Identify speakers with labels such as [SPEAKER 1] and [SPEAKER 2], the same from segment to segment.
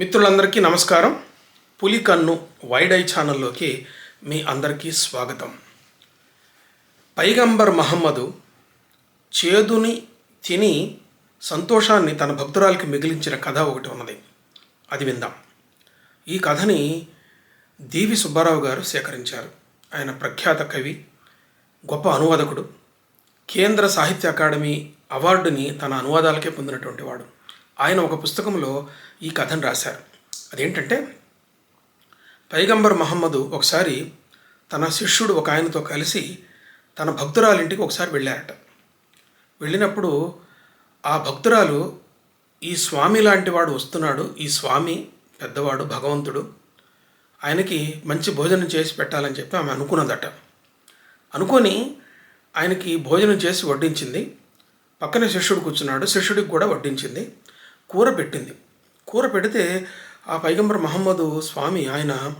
[SPEAKER 1] మిత్రులందరికీ నమస్కారం. పులికన్ను wide I ఛానల్లోకి మీ అందరికీ స్వాగతం. పైగంబర్ మహమ్మదు చేదుని తిని సంతోషాన్ని తన భక్తురాలకి మిగిలించిన కథ ఒకటి ఉన్నది. అది విందాం. ఈ కథని దీవి సుబ్బారావు గారు సేకరించారు. ఆయన ప్రఖ్యాత కవి గొప్ప అనువాదకుడు కేంద్ర సాహిత్య అకాడమీ అవార్డుని తన అనువాదాలకే పొందినటువంటి వాడు. ఆయన ఒక పుస్తకంలో ఈ కథను రాశారు. అదేంటంటే పైగంబర్ మహమ్మదు ఒకసారి తన శిష్యుడు ఒక ఆయనతో కలిసి తన భక్తురాలింటికి ఒకసారి వెళ్ళారట. వెళ్ళినప్పుడు ఆ భక్తురాలు ఈ స్వామి లాంటి వాడు వస్తున్నాడు. ఈ స్వామి పెద్దవాడు భగవంతుడు. ఆయనకి మంచి భోజనం చేసి పెట్టాలని చెప్పి ఆమె అనుకున్నదట. అనుకొని ఆయనకి భోజనం చేసి వడ్డించింది. పక్కనే శిష్యుడు కూర్చున్నాడు. శిష్యుడికి కూడా వడ్డించింది. కూర పెట్టింది. కూర పెడితే ఆ పైగంబర్ మహమ్మదు స్వామి ఆయన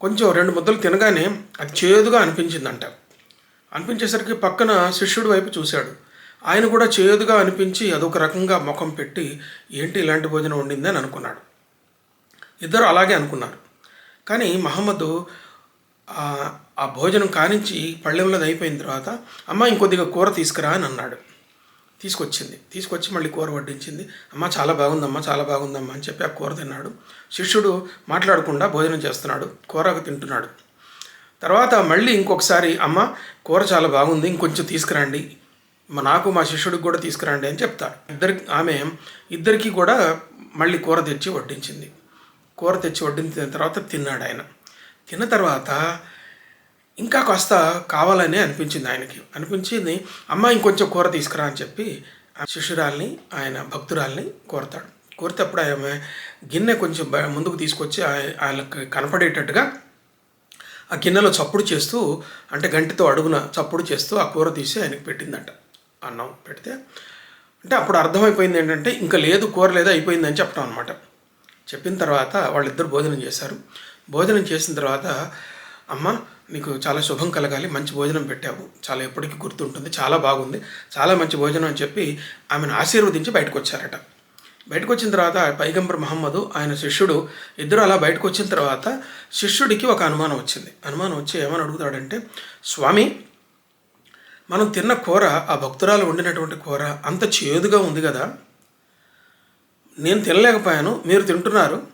[SPEAKER 1] కొంచెం రెండు ముద్దలు తినగానే అది చేదుగా అనిపించిందంట. అనిపించేసరికి పక్కన శిష్యుడి వైపు చూశాడు. ఆయన కూడా చేదుగా అనిపించి అదొక రకంగా ముఖం పెట్టి ఏంటి ఇలాంటి భోజనం వండింది అని అనుకున్నాడు. ఇద్దరు అలాగే అనుకున్నారు. కానీ మహమ్మద్ ఆ- భోజనం కానించి పళ్ళెంలో అయిపోయిన తర్వాత అమ్మ ఇంకొద్దిగా కూర తీసుకురా అని అన్నాడు. తీసుకొచ్చింది. తీసుకొచ్చి మళ్ళీ కూర వడ్డించింది. అమ్మ చాలా బాగుందమ్మా చాలా బాగుందమ్మా అని చెప్పి ఆ కూర తిన్నాడు. శిష్యుడు మాట్లాడకుండా భోజనం చేస్తున్నాడు కూర తింటున్నాడు. తర్వాత మళ్ళీ ఇంకొకసారి అమ్మ కూర చాలా బాగుంది ఇంకొంచెం తీసుకురండి. నాకు మా శిష్యుడికి కూడా తీసుకురండి అని చెప్తాడు. ఇద్దరికి ఆమె ఇద్దరికీ కూడా మళ్ళీ కూర తెచ్చి వడ్డించింది. కూర తెచ్చి వడ్డించిన తర్వాత తిన్నాడు ఆయన తిన్న తర్వాత ఇంకా కాస్త కావాలని అనిపించింది ఆయనకి. అనిపించింది అమ్మ ఇంకొంచెం కూర తీసుకురా అని చెప్పి శిష్యురాల్ని ఆయన భక్తురాల్ని కోరతాడు. కోరితే అప్పుడు ఆమె గిన్నె కొంచెం ముందుకు తీసుకొచ్చి వాళ్ళకి ఆయనకు కనపడేటట్టుగా ఆ గిన్నెలో చప్పుడు చేస్తూ అంటే గంటితో అడుగున చప్పుడు చేస్తూ ఆ కూర తీసి ఆయనకి పెట్టిందట. అన్నం పెడితే అంటే అప్పుడు అర్థమైపోయింది ఏంటంటే ఇంకా లేదు కూర లేదు అయిపోయిందని చెప్పడం అనమాట చెప్పిన తర్వాత వాళ్ళిద్దరు భోజనం చేశారు. భోజనం చేసిన తర్వాత అమ్మ నీకు చాలా శుభం కలగాలి మంచి భోజనం పెట్టావు. చాలా ఎప్పటికీ గుర్తుంటుంది. చాలా బాగుంది. చాలా మంచి భోజనం అని చెప్పి ఆమెను ఆశీర్వదించి బయటకు వచ్చారట బయటకు వచ్చిన తర్వాత పైగంబర్ మహమ్మదు ఆయన శిష్యుడు ఇద్దరు అలా బయటకు వచ్చిన తర్వాత శిష్యుడికి ఒక అనుమానం వచ్చింది. అనుమానం వచ్చి ఏమని అడుగుతాడంటే స్వామి మనం తిన్న కూర ఆ భక్తురాలు వండినటువంటి కూర అంత చేదుగా ఉంది కదా. నేను తినలేకపోయాను మీరు తింటున్నారు.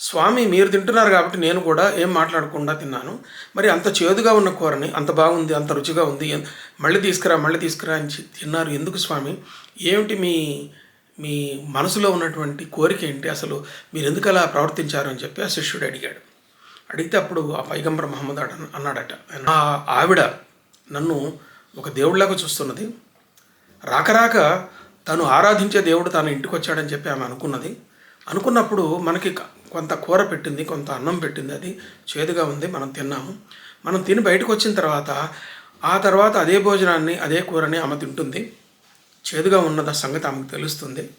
[SPEAKER 1] స్వామి మీరు తింటున్నారు కాబట్టి నేను కూడా ఏం మాట్లాడకుండా తిన్నాను. మరి అంత చేదుగా ఉన్న కూరని అంత బాగుంది అంత రుచిగా ఉంది మళ్ళీ తీసుకురా మళ్ళీ తీసుకురా అని తిన్నారు. ఎందుకు స్వామి? ఏమిటి మీ మీ మనసులో ఉన్నటువంటి కోరిక ఏంటి? అసలు మీరు ఎందుకు అలా ప్రవర్తించారు అని చెప్పి ఆ శిష్యుడు అడిగాడు. అడిగితే అప్పుడు ఆ పైగంబర్ మహమ్మద్ అడ- అన్నాడట. ఆ ఆవిడ నన్ను ఒక దేవుడిలాగా చూస్తున్నది. రాక రాక తను ఆరాధించే దేవుడు తన ఇంటికి వచ్చాడని చెప్పి ఆమె అనుకున్నది. అనుకున్నప్పుడు మనకి కొంత కూర పెట్టింది కొంత అన్నం పెట్టింది అది చేదుగా ఉంది మనం తిన్నాము. మనం తిని బయటకు వచ్చిన తర్వాత ఆ తర్వాత అదే భోజనాన్ని అదే కూరని ఆమె తింటుంది. చేదుగా ఉన్న సంగతి ఆమెకు తెలుస్తుంది.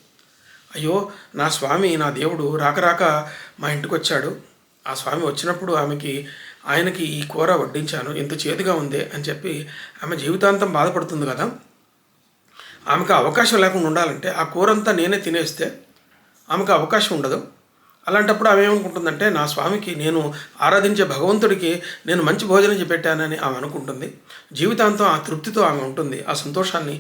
[SPEAKER 1] అయ్యో నా స్వామి నా దేవుడు రాక రాక మా ఇంటికి వచ్చాడు. ఆ స్వామి వచ్చినప్పుడు ఆమెకి ఆయనకి ఈ కూర వడ్డించాను ఇంత చేదుగా ఉంది అని చెప్పి ఆమె జీవితాంతం బాధపడుతుంది కదా. ఆమెకు అవకాశం లేకుండా ఉండాలంటే ఆ కూరంతా నేనే తినేస్తే ఆమెకు అవకాశం ఉండదు. అలాంటప్పుడు ఆమె ఏమనుకుంటుందంటే నా స్వామికి నేను ఆరాధించే భగవంతుడికి నేను మంచి భోజనం పెట్టానని ఆమె అనుకుంటుంది. జీవితాంతం ఆ తృప్తితో ఆమె ఉంటుంది. ఆ సంతోషాన్ని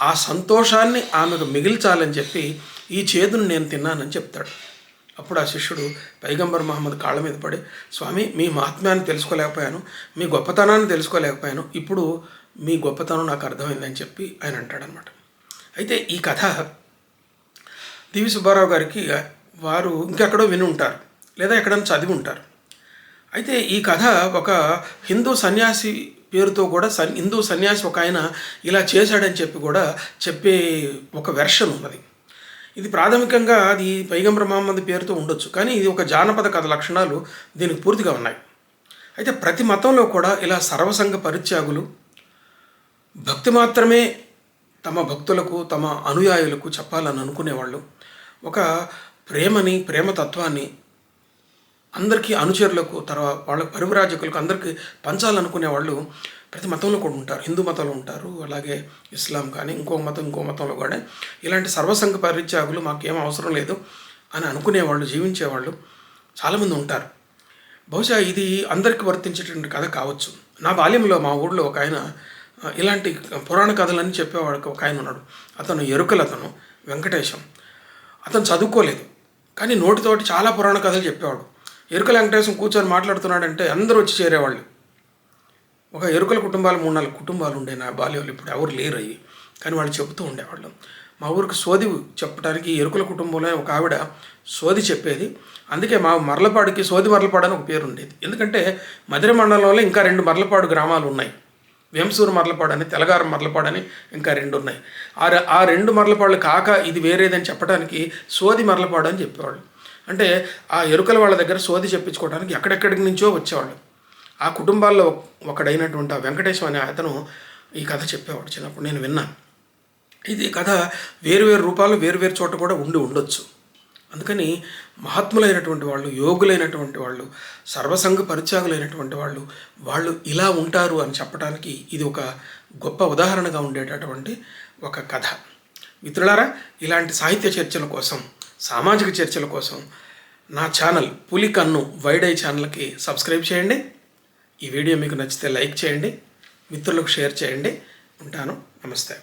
[SPEAKER 1] ఆ సంతోషాన్ని ఆమెకు మిగిల్చాలని చెప్పి ఈ చేదును నేను తిన్నానని చెప్తాడు. అప్పుడు ఆ శిష్యుడు పైగంబర్ మహమ్మద్ కాళ్ళ మీద పడి స్వామి మీ మహాత్మ్యాన్ని తెలుసుకోలేకపోయాను మీ గొప్పతనాన్ని తెలుసుకోలేకపోయాను ఇప్పుడు మీ గొప్పతనం నాకు అర్థమైందని చెప్పి ఆయన అంటాడనమాట అయితే ఈ కథ దివి సుబ్బారావు గారికి వారు ఇంకెక్కడో విని ఉంటారు లేదా ఎక్కడైనా చదివి ఉంటారు. అయితే ఈ కథ ఒక హిందూ సన్యాసి పేరుతో కూడా సన్ హిందూ సన్యాసి ఒక ఆయన ఇలా చేశాడని చెప్పి కూడా చెప్పే ఒక వెర్షన్ ఉన్నది. ఇది ప్రాథమికంగా అది పైగంబర మహమ్మద్ పేరుతో ఉండొచ్చు కానీ ఇది ఒక జానపద కథ లక్షణాలు దీనికి పూర్తిగా ఉన్నాయి. అయితే ప్రతి మతంలో కూడా ఇలా సర్వసంగ పరిత్యాగులు భక్తి మాత్రమే తమ భక్తులకు తమ అనుయాయులకు చెప్పాలని అనుకునేవాళ్ళు. ఒక ప్రేమని ప్రేమతత్వాన్ని అందరికీ అనుచరులకు తర్వాత వాళ్ళ పరివరాజకులకు అందరికీ పంచాలనుకునే వాళ్ళు ప్రతి మతంలో కూడా ఉంటారు. హిందూ మతంలో ఉంటారు అలాగే ఇస్లాం కానీ ఇంకో మతం ఇంకో మతంలో కూడా ఇలాంటి సర్వసంఘ పరిత్యాగులు మాకేం అవసరం లేదు అని అనుకునేవాళ్ళు జీవించేవాళ్ళు చాలామంది ఉంటారు. బహుశా ఇది అందరికీ వర్తించేటువంటి కథ కావచ్చు. నా బాల్యంలో మా ఊళ్ళో ఒక ఆయన ఇలాంటి పురాణ కథలన్నీ చెప్పేవాడు ఒక ఆయన ఉన్నాడు. అతను ఎరుకలు అతను వెంకటేశం. అతను చదువుకోలేదు. కానీ నోటితోటి చాలా పురాణ కథలు చెప్పేవాడు ఎరుకల వెంకటేశం కూర్చొని మాట్లాడుతున్నాడంటే అందరూ వచ్చి చేరేవాళ్ళు. ఒక ఎరుకల కుటుంబాలు మూడు నాలుగు కుటుంబాలు ఉండే నా బాల్యంలో ఇప్పుడు ఎవరు లేరు అవి కానీ వాళ్ళు చెబుతూ ఉండేవాళ్ళు. మా ఊరికి సోది చెప్పడానికి ఎరుకల కుటుంబంలో ఒక ఆవిడ సోది చెప్పేది. అందుకే మా మరలపాడుకి సోది మరలపాడు అని ఒక పేరు ఉండేది. ఎందుకంటే మధుర మండలంలో ఇంకా రెండు మరలపాడు గ్రామాలు ఉన్నాయి. వేంసూరు మరలపాడని అని తెలగారు మర్లపాడు అని ఇంకా రెండు ఉన్నాయి ఆ ఆ రెండు మరలపాడులు కాక ఇది వేరేదని చెప్పడానికి సోది మరలపాడు అని చెప్పేవాళ్ళు. అంటే ఆ ఎరుకల వాళ్ళ దగ్గర సోది చెప్పించుకోవడానికి ఎక్కడెక్కడి నుంచో వచ్చేవాళ్ళు. ఆ కుటుంబాల్లో ఒకడైనటువంటి ఆ వెంకటేశం అనే అతను ఈ కథ చెప్పేవాడు చిన్నప్పుడు. నేను విన్నాను. ఇది కథ వేరు వేరు రూపాలు వేరు వేరు చోట కూడా ఉండి ఉండొచ్చు. అందుకని మహాత్ములైనటువంటి వాళ్ళు యోగులైనటువంటి వాళ్ళు సర్వసంఘ పరిత్యాగులైనటువంటి వాళ్ళు వాళ్ళు ఇలా ఉంటారు అని చెప్పడానికి ఇది ఒక గొప్ప ఉదాహరణగా ఉండేటటువంటి ఒక కథ. మిత్రులారా ఇలాంటి సాహిత్య చర్చల కోసం సామాజిక చర్చల కోసం నా ఛానల్ పులి కన్ను వైడ్ ఐ ఛానల్కి సబ్స్క్రైబ్ చేయండి. ఈ వీడియో మీకు నచ్చితే లైక్ చేయండి. మిత్రులకు షేర్ చేయండి. ఉంటాను. నమస్తే.